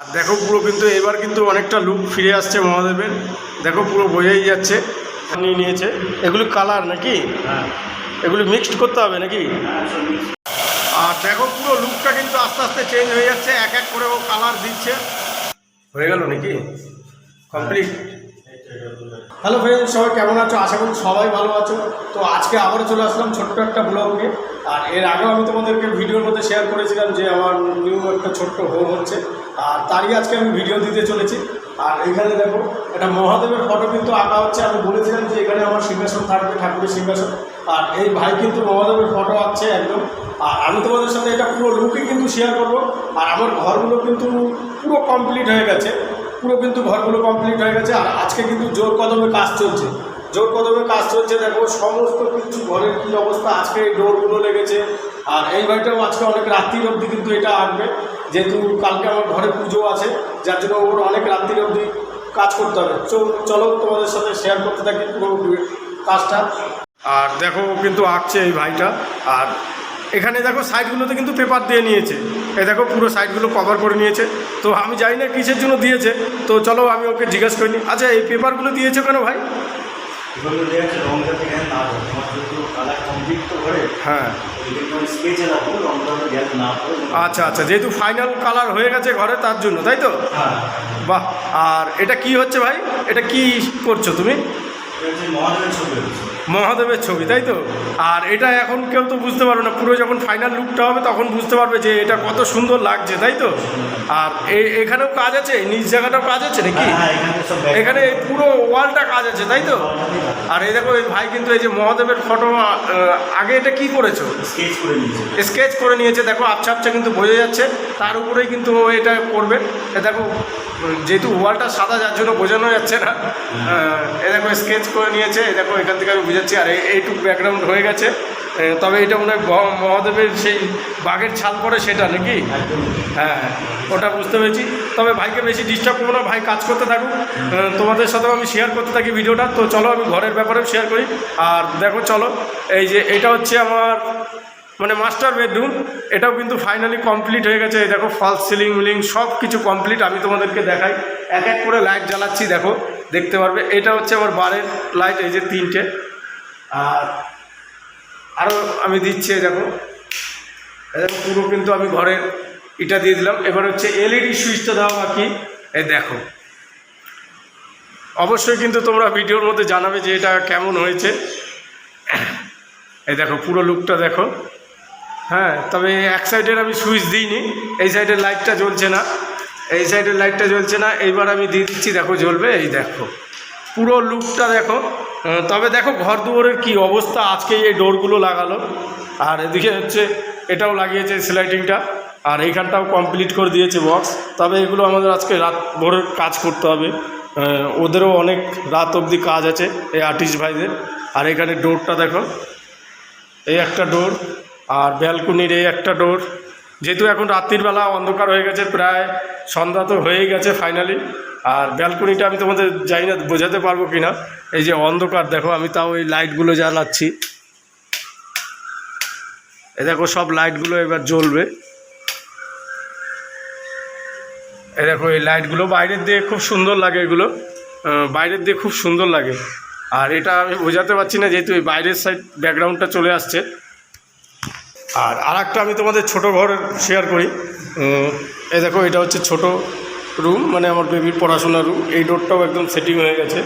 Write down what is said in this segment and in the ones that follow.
আর দেখো পুরো কিন্তু এবার কিন্তু অনেকটা লুক ফিরে আসছে মহাদেবের। দেখো পুরো বোঝাই যাচ্ছে। নিয়ে নিয়েছে। এগুলো কালার নাকি? এগুলো মিক্সড করতে হবে নাকি? আর দেখো পুরো লুকটা কিন্তু আস্তে আস্তে চেঞ্জ হয়ে যাচ্ছে। এক এক করে ও কালার দিচ্ছে। হয়ে গেল নাকি? কমপ্লিট হ্যালো ফ্রেন্ড সবাই কেমন আছো? আশা করি সবাই ভালো আছো। তো আজকে আবারও চলে আসলাম ছোট্ট একটা ব্লগ নিয়ে। আর এর আগেও আমি তোমাদেরকে ভিডিওর মধ্যে শেয়ার করেছিলাম যে আমার নিউ একটা ছোট্ট হোম হচ্ছে। আর তারই আজকে আমি ভিডিও দিতে চলেছি। আর এখানে দেখো একটা মহাদেবের ফটো কিন্তু আঁকা হচ্ছে। আমি বলেছিলাম যে এখানে আমার সিংহাসন থাকবে, ঠাকুরের সিংহাসন। আর এই ভাই কিন্তু মহাদেবের ফটো আঁকছে একদম। আর আমি তোমাদের সাথে এটা পুরো লুকই কিন্তু শেয়ার করব। আর আমার ঘরগুলো কিন্তু পুরো কমপ্লিট হয়ে গেছে। পুরো কিন্তু ঘরগুলো কমপ্লিট হয়ে গেছে। আর আজকে কিন্তু জোর কদমে কাজ চলছে। জোর কদমে কাজ চলছে, দেখো, সমস্ত কিছু, ঘরের কী অবস্থা, আজকে এই ডোরগুলো লেগেছে। আর এই বাড়িটাও আজকে অনেক রাত্রির অবধি কিন্তু এটা আঁকবে। যেহেতু কালকে আমার ঘরে পুজো আছে, যার জন্য ওর অনেক রাত্রির অবধি কাজ করতে হবে। চল- চলো, তোমাদের সাথে শেয়ার করতে থাকি পুরো কাজটা। আর দেখো কিন্তু আঁকছে এই ভাইটা। আর এখানে দেখো সাইডগুলোতে কিন্তু পেপার দিয়ে নিয়েছে। এই দেখো পুরো সাইডগুলো কভার করে নিয়েছে। তো আমি জানি না কিসের জন্য দিয়েছে। তো চলো আমি ওকে জিজ্ঞেস করিনি আচ্ছা এই পেপারগুলো দিয়েছে কেন ভাই? হয়। আচ্ছা আচ্ছা যেহেতু ফাইনাল কালার হয়ে গেছে ঘরে তার জন্য তাই তো? হ্যাঁ। বাহ আর এটা কি হচ্ছে ভাই? এটা কি করছ তুমি? মহাদেবের ছবি তাই তো? আর এটা এখন কেউ তো বুঝতে পারবে না। পুরো যখন ফাইনাল লুকটা হবে তখন বুঝতে পারবে যে এটা কত সুন্দর লাগছে তাই তো? আর এই এখানেও কাজ আছে? নিচ জায়গাটাও কাজ আছে নাকি? হ্যাঁ এখানে back- এখানে পুরো ওয়ালটা কাজ আছে তাই তো? আর এই দেখো এই ভাই কিন্তু এই যে মহাদেবের ফটো আগে এটা কি করেছ? স্কেচ করে নিয়েছে। দেখো আবছা আবছা কিন্তু বোঝা যাচ্ছে। তার উপরেই কিন্তু এটা করবে। এ দেখো যেহেতু ওয়ালটা সাদা যার জন্য বোঝানো যাচ্ছে না। এ দেখো স্কেচ করে নিয়েছে। এ দেখো এখান থেকে আমি বুঝাচ্ছি আর এই- এইটুকু ব্যাকগ্রাউন্ড হয়ে গেছে। তবে এটা মনে হয় মহাদেবের সেই বাঘের ছাল পরে সেটা নাকি? হ্যাঁ ওটা বুঝতে পেরেছি। তবে ভাইকে বেশি ডিস্টার্ব করব না, ভাই কাজ করতে থাকুক। তোমাদের সাথেও আমি শেয়ার করতে থাকি ভিডিওটা। তো চলো আমি ঘরের ব্যাপারেও শেয়ার করি। আর দেখো চলো, এই যে এটা হচ্ছে আমার মানে মাস্টার বেডরুম এটাও কিন্তু ফাইনালি কমপ্লিট হয়ে গেছে। দেখো ফলস সিলিং উলিং সব কিছু কমপ্লিট আমি তোমাদেরকে দেখাই। এক এক করে লাইট জ্বালাচ্ছি, দেখো। দেখতে পারবে, এটা হচ্ছে আমার বারের লাইট এই যে তিনটে। আর আরও আমি দিচ্ছি দেখো। দেখো, পুরো কিন্তু আমি ঘরের এটা দিয়ে দিলাম। এবার হচ্ছে এলইডি সুইচটা দেওয়া বাকি। এ দেখো। অবশ্যই কিন্তু তোমরা ভিডিওর মধ্যে জানাবে যে এটা কেমন হয়েছে। এই দেখো, পুরো লুকটা দেখো। হ্যাঁ তবে এক সাইডের আমি সুইচ দিইনি। এই সাইডের লাইটটা জ্বলছে না। এই সাইডের লাইটটা জ্বলছে না। এইবার আমি দিয়ে দিচ্ছি, দেখো জ্বলবে। এই দেখো। পুরো লুকটা দেখো। তবে দেখো ঘর দুয়ারের কী অবস্থা? আজকে এই ডোরগুলো লাগালো। আর এদিকে হচ্ছে এটাও লাগিয়েছে স্লাইডিংটা আর এইখানটাও কমপ্লিট করে দিয়েছে বক্স তবে এগুলো আমাদের আজকে রাত ভোরের কাজ করতে হবে। ওদেরও অনেক রাত অবধি কাজ আছে, এই আর্টিস্ট ভাইদের। আর এখানে ডোরটা দেখো। এই একটা ডোর আর ব্যালকনির এই একটা ডোর। যেহেতু এখন রাত্রির বেলা অন্ধকার হয়ে গেছে, প্রায় সন্ধ্যা তো হয়েই গেছে ফাইনালি আর ব্যালকনিটা আমি তোমাদের জানি না, বোঝাতে পারব কি না এই যে অন্ধকার, দেখো আমি তাও এই লাইটগুলো জ্বালাচ্ছি। এ দেখো সব লাইটগুলো এবার জ্বলবে। এ দেখো এই লাইটগুলো বাইরের দিয়ে খুব সুন্দর লাগে এগুলো। বাইরের দিয়ে খুব সুন্দর লাগে। আর এটা আমি বোঝাতে পারছি না, যেহেতু এই বাইরের সাইড ব্যাকগ্রাউন্ডটা চলে আসছে। আর আর একটা আমি তোমাদের ছোট ঘর শেয়ার করি। এ দেখো এটা হচ্ছে ছোট রুম মানে আমার বেবির পড়াশোনার রুম এই ডোরটাও একদম সেটিং হয়ে গেছে।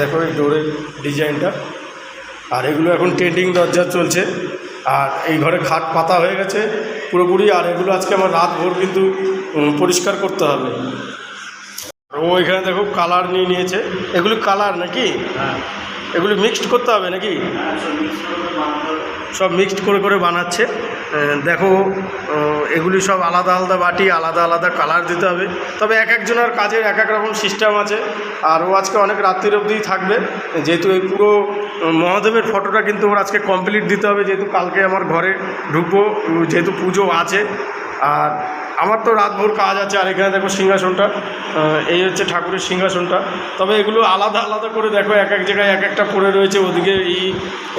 দেখো এই ডোরের ডিজাইনটা আর এগুলো এখন ট্রেন্ডিং দরজা চলছে। আর এই ঘরে খাট পাতা হয়ে গেছে পুরোপুরি আর এগুলো আজকে আমার রাত ভোর কিন্তু পরিষ্কার করতে হবে। আর ও এখানে দেখো কালার নিয়ে নিয়েছে। এগুলো কালার নাকি? হ্যাঁ। এগুলো মিক্সড করতে হবে নাকি? হ্যাঁ সব মিক্সড করে করে বানাচ্ছে। দেখো এগুলি সব আলাদা আলাদা বাটি, আলাদা আলাদা কালার দিতে হবে। তবে এক একজনের কাজের এক এক রকম সিস্টেম আছে। আর ও আজকে অনেক রাত্রির অবধিই থাকবে। যেহেতু এই পুরো মহাদেবের ফটোটা কিন্তু ওর আজকে কমপ্লিট দিতে হবে। যেহেতু কালকে আমার ঘরে ঢুকবো, যেহেতু পুজো আছে। আর আমার তো রাতভর কাজ আছে, আর এখানে দেখো সিংহাসনটা এই হচ্ছে ঠাকুরের সিংহাসনটা। তবে এগুলো আলাদা আলাদা করে দেখো, এক এক জায়গায় এক একটা পড়ে রয়েছে, ওদিকে এই,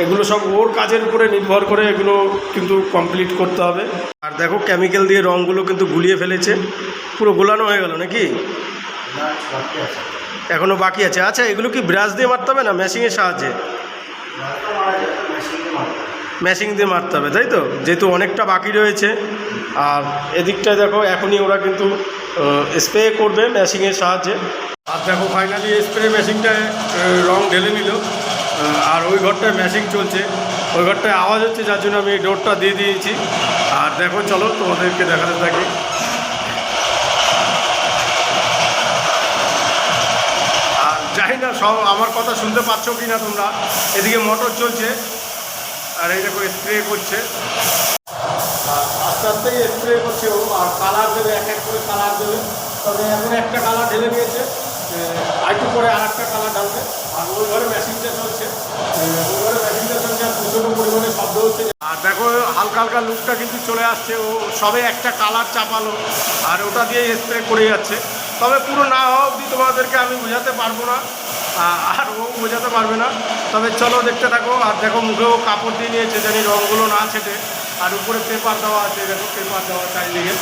এগুলো সব ওর কাজের উপরে নির্ভর করে এগুলো কিন্তু কমপ্লিট করতে হবে। আর দেখো কেমিক্যাল দিয়ে রঙগুলো কিন্তু গুলিয়ে ফেলেছে। পুরো গোলানো হয়ে গেল নাকি? এখনও বাকি আছে। আচ্ছা এগুলো কি ব্রাশ দিয়ে মারতে হবে না মেশিংয়ের সাহায্যে? মেশিনে দিয়ে মারতে হবে, তাই তো? যেহেতু অনেকটা বাকি রয়েছে। আর এদিকটায় দেখো, এখনই ওরা কিন্তু স্প্রে করবে মেশিংয়ের সাহায্যে। আর দেখো ফাইনালি স্প্রে মেশিনটায় রং ঢেলে নিল। আর ওই ঘরটায় মেশিং চলছে। ওই ঘরটায় আওয়াজ হচ্ছে, যার জন্য আমি ডোরটা দিয়ে দিয়েছি। আর দেখো, চলো, তোমাদেরকে দেখাতে থাকি। আর জানি না, সব আমার কথা শুনতে পাচ্ছ কি না তোমরা। এদিকে মোটর চলছে। আর এই দেখো স্প্রে করছে। আস্তে আস্তেই স্প্রে করছে ও আর কালার দেবে এক এক করে কালার দেবে। তবে এখন একটা কালার ঢেলে নিয়েছে আহ, একটু পরে আর একটা কালার ঢালবে। আর ওই ঘরে মেশিনটা চলছে ওই ঘরে মেশিনটা চলছে আর প্রচণ্ড পরিমাণে শব্দ হচ্ছে। আর দেখো হালকা হালকা লুকটা কিন্তু চলে আসছে ও সবে একটা কালার চাপালো আর ওটা দিয়ে স্প্রে করে যাচ্ছে। তবে পুরো না হওয়া অবধি তোমাদেরকে আমি বোঝাতে পারব না আর ও বোঝাতে পারবে না। তবে চলো দেখতে থাকো আর দেখো মুখেও কাপড় দিয়ে নিয়েছে জানি রঙগুলো না ছেটে। আর উপরে পেপার দেওয়া আছে, দেখো পেপার দেওয়া চারিদিকে।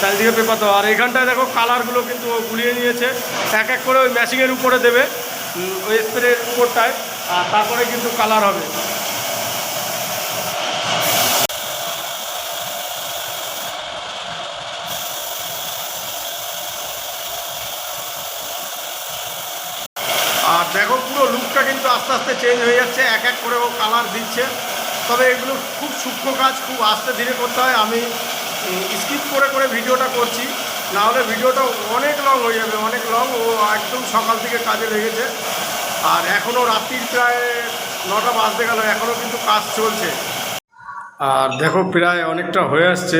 চারিদিকে পেপার দেওয়া। আর এখানটায় দেখো কালারগুলো কিন্তু গুলিয়ে নিয়েছে। এক এক করে ওই ম্যাশিংয়ের উপরে দেবে ওই স্প্রের উপরটায়, আর তারপরে কিন্তু কালার হবে। আর দেখো, পুরো লুকটা কিন্তু আস্তে আস্তে চেঞ্জ হয়ে যাচ্ছে। এক এক করে ও কালার দিচ্ছে। তবে এগুলো খুব সূক্ষ্ম কাজ খুব আস্তে ধীরে করতে হয়। আমি স্কিপ করে করে ভিডিওটা করছি। না হলে ভিডিওটা অনেক লং হয়ে যাবে অনেক লং ও একদম সকাল থেকে কাজে লেগেছে। আর এখনও রাত্রির প্রায় নটা বাজতে গেল এখনও কিন্তু কাজ চলছে। আর দেখো প্রায় অনেকটা হয়ে আসছে।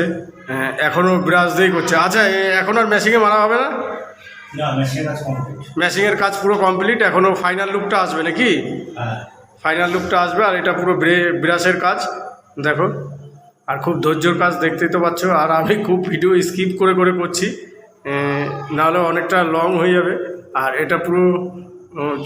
হ্যাঁ, এখনও ব্রাশ দিয়েই করছে। আচ্ছা এখন আর মেশিনে মারা হবে না? না মেশিন আছে কমপ্লিট ম্যাশিংয়ের কাজ পুরো কমপ্লিট এখনও ফাইনাল লুকটা আসবে নাকি? হ্যাঁ। ফাইনাল লুকটা আসবে আর এটা পুরো ব্রে ব্রাশের কাজ। দেখো, আর খুব ধৈর্যর কাজ দেখতেই তো পাচ্ছ। আর আমি খুব ভিডিও স্কিপ করে করে করছি। নাহলে অনেকটা লং হয়ে যাবে। আর এটা পুরো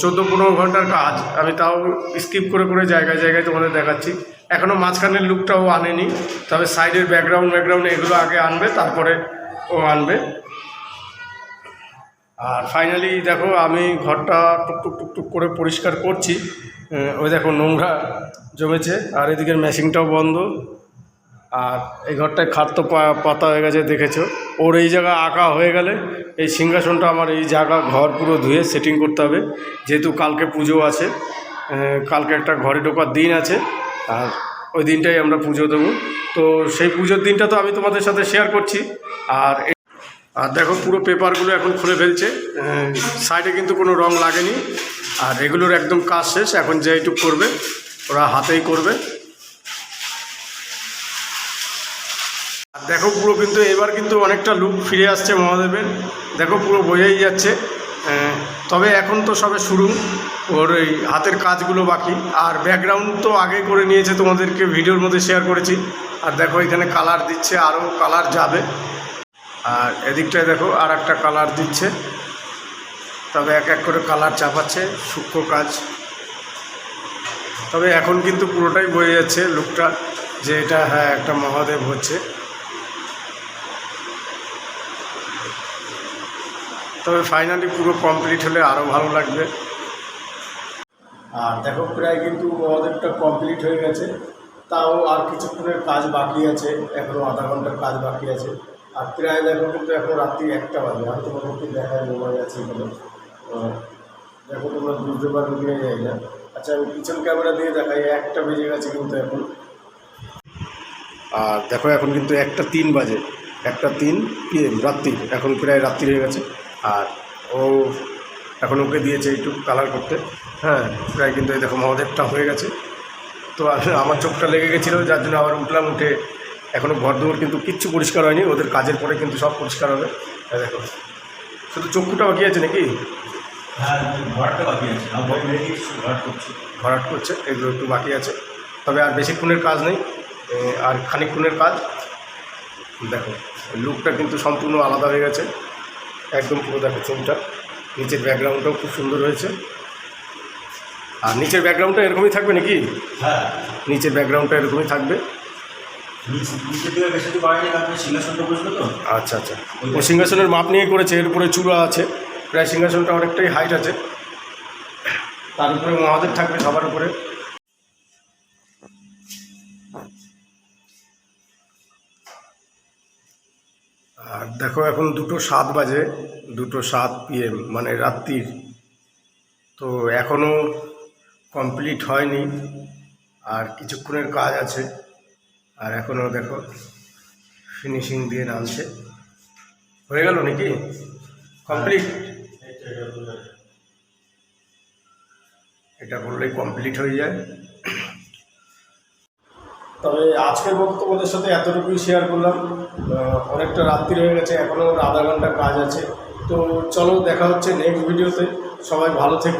চোদ্দ, পনেরো ঘণ্টার কাজ। আমি তাও স্কিপ করে করে জায়গায় জায়গায় তোমাদের দেখাচ্ছি। এখনও মাঝখানের লুকটাও আনেনি। তবে সাইডের ব্যাকগ্রাউন্ড ব্যাকগ্রাউন্ড এগুলো আগে আনবে, তারপরে ও আনবে। আর ফাইনালি দেখো আমি ঘরটা টুকটুক টুকটুক করে পরিষ্কার করছি। ওই দেখো নোংরা জমেছে, আর এদিকের মেশিনটাও বন্ধ। আর এই ঘরটায় পা- পাতা হয়ে গেছে, দেখেছ? ওর এই জায়গা আঁকা হয়ে গেলে এই সিংহাসনটা আমার এই জায়গা ঘর পুরো ধুয়ে সেটিং করতে হবে। যেহেতু কালকে পুজো আছে কালকে একটা ঘরে ঢোকার দিন আছে, আর ওই দিনটাই আমরা পুজো দেবো। তো সেই পুজোর দিনটা তো আমি তোমাদের সাথে শেয়ার করছি। আর আর দেখো পুরো পেপারগুলো এখন খুলে ফেলছে। সাইডে কিন্তু কোনো রং লাগেনি। আর এগুলোর একদম কাজ শেষ। এখন যেইটুক করবে, ওরা হাতেই করবে। আর দেখো পুরো কিন্তু এবার কিন্তু অনেকটা লুক ফিরে আসছে মহাদেবের। দেখো পুরো বোঝাই যাচ্ছে। তবে এখন তো সবে শুরু। ওর এই হাতের কাজগুলো বাকি। আর ব্যাকগ্রাউন্ড তো আগে করে নিয়েছে তোমাদেরকে, ভিডিওর মধ্যে শেয়ার করেছি। আর দেখো এখানে কালার দিচ্ছে আরও কালার যাবে। আর এদিকটায় দেখো আর একটা কালার দিচ্ছে। তবে এক এক করে কালার চাপাচ্ছে, সূক্ষ্ম কাজ। তবে এখন কিন্তু পুরোটাই বয়ে যাচ্ছে লুকটা যে এটা হ্যাঁ একটা মহাদেব হচ্ছে। তবে ফাইনালি পুরো কমপ্লিট হলে আরও ভালো লাগবে। আর দেখো প্রায় কিন্তু মহাদেবটা কমপ্লিট হয়ে গেছে। তাও আর কিছুক্ষণের কাজ বাকি আছে এখনও আধা ঘণ্টার কাজ বাকি আছে। আর প্রায় দেখো কিন্তু এখন রাত্রি একটা বাজে। আমি তোমাদেরকে দেখায় মোবাইল আছে এখানে। দেখো তোমরা বুঝতে পারবে কিনা যাই না। আচ্ছা আমি পিছন ক্যামেরা দিয়ে দেখাই। একটা বেজে গেছে কিন্তু এখন। আর দেখো এখন কিন্তু একটা তিন বাজে। একটা তিন পিএম রাত্রি। এখন প্রায় রাত্রি হয়ে গেছে। আর ও এখন ওকে দিয়েছে একটু কালার করতে। হ্যাঁ প্রায় কিন্তু এই দেখো মহাদেবটা হয়ে গেছে। তো আমি আমার চোখটা লেগে গেছিল, যার জন্য আবার উঠলাম উঠে এখনও ঘর দুয়ার কিন্তু কিচ্ছু পরিষ্কার হয়নি ওদের কাজের পরে কিন্তু সব পরিষ্কার হবে। দেখো শুধু চক্ষুটা বাকি আছে নাকি? হ্যাঁ ভরাট করছে। এগুলো একটু বাকি আছে। তবে আর বেশিক্ষণের কাজ নেই আর খানিকক্ষণের কাজ। দেখো লুকটা কিন্তু সম্পূর্ণ আলাদা হয়ে গেছে। একদম পুরো দেখো চুমটা নিচের ব্যাকগ্রাউন্ডটাও খুব সুন্দর হয়েছে। আর নিচের ব্যাকগ্রাউন্ডটা এরকমই থাকবে নাকি? হ্যাঁ। নিচের ব্যাকগ্রাউন্ডটা এরকমই থাকবে। আচ্ছা আচ্ছা। ও সিংহাসনের মাপ নিয়ে করেছে এর উপরে চূড়া আছে। প্রায় সিংহাসনটা অনেকটাই হাইট আছে। তার উপরে মহাদেব থাকবে সবার উপরে। আর দেখো এখন দুটো সাত বাজে দুটো সাত পিএম মানে রাত্রির। তো এখনও কমপ্লিট হয়নি। আর কিছুক্ষণের কাজ আছে। আর এখনও দেখো ফিনিশিং দিয়ে নামছে। হয়ে গেল নাকি? কমপ্লিট এটা বললেই কমপ্লিট হয়ে যায়। তবে আজকের বক্তব্যদের সাথে এতটুকুই শেয়ার করলাম। অনেকটা রাত্রি হয়ে গেছে, এখনও আধা ঘণ্টা কাজ আছে। তো চলো, দেখা হচ্ছে নেক্সট ভিডিওতে সবাই ভালো থেকো।